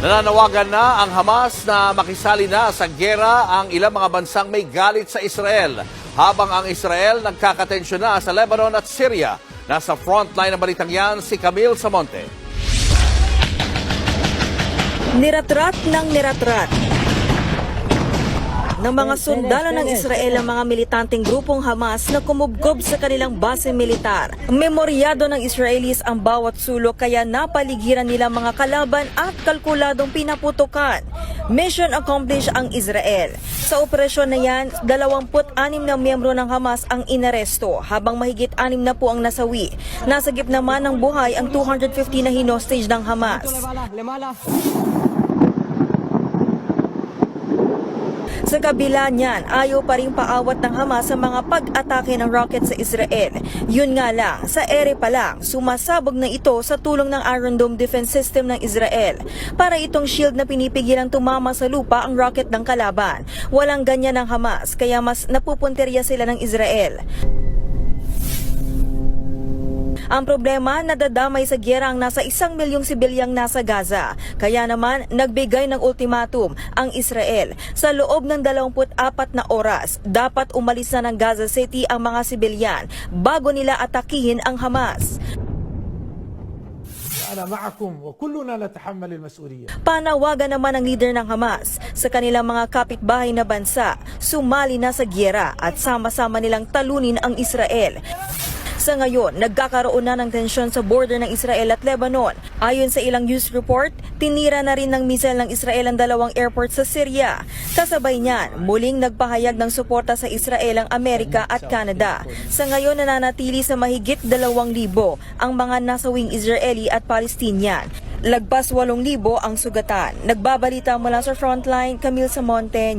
Nananawagan na ang Hamas na makisali na sa gera ang ilang mga bansang may galit sa Israel. Habang ang Israel nagkakatensyon na sa Lebanon at Syria. Nasa frontline ng balitang yan si Camille Samonte. Niratrat ng niratrat ng mga sundalo ng Israel ang mga militanteng grupong Hamas na kumubgob sa kanilang base militar. Memoryado ng Israelis ang bawat sulok kaya napaligiran nila mga kalaban at kalkuladong pinaputukan. Mission accomplished ang Israel. Sa operasyon na yan, 26 na miyembro ng Hamas ang inaresto habang mahigit 6 na po ang nasawi. Nasagip naman ng buhay ang 250 na hinostage ng Hamas. Sa kabila niyan, ayaw pa rin paawat ng Hamas sa mga pag-atake ng rocket sa Israel. Yun nga lang, sa ere pa lang, sumasabog na ito sa tulong ng Iron Dome defense system ng Israel. Para itong shield na pinipigilang tumama sa lupa ang rocket ng kalaban. Walang ganyan ng Hamas, kaya mas napupunterya sila ng Israel. Ang problema, nadadamay sa gyera ang nasa isang milyong sibilyang nasa Gaza. Kaya naman, nagbigay ng ultimatum ang Israel. Sa loob ng 24 na oras, dapat umalis na ng Gaza City ang mga sibilyan bago nila atakihin ang Hamas. أنا معكم وكلنا نتحمل المسؤولية Panawagan naman ng leader ng Hamas sa kanilang mga kapitbahay na bansa, sumali na sa gyera at sama-sama nilang talunin ang Israel. Sa ngayon, nagkakaroon na ng tensyon sa border ng Israel at Lebanon. Ayon sa ilang news report, tinira na rin ng missile ng Israel ang dalawang airport sa Syria. Kasabay niyan, muling nagpahayag ng suporta sa Israel ang Amerika at Canada. Sa ngayon, nananatili sa mahigit 2,000 ang mga nasawing Israeli at Palestinian. Lagpas 8,000 ang sugatan. Nagbabalita mula sa frontline, Camille Samonte,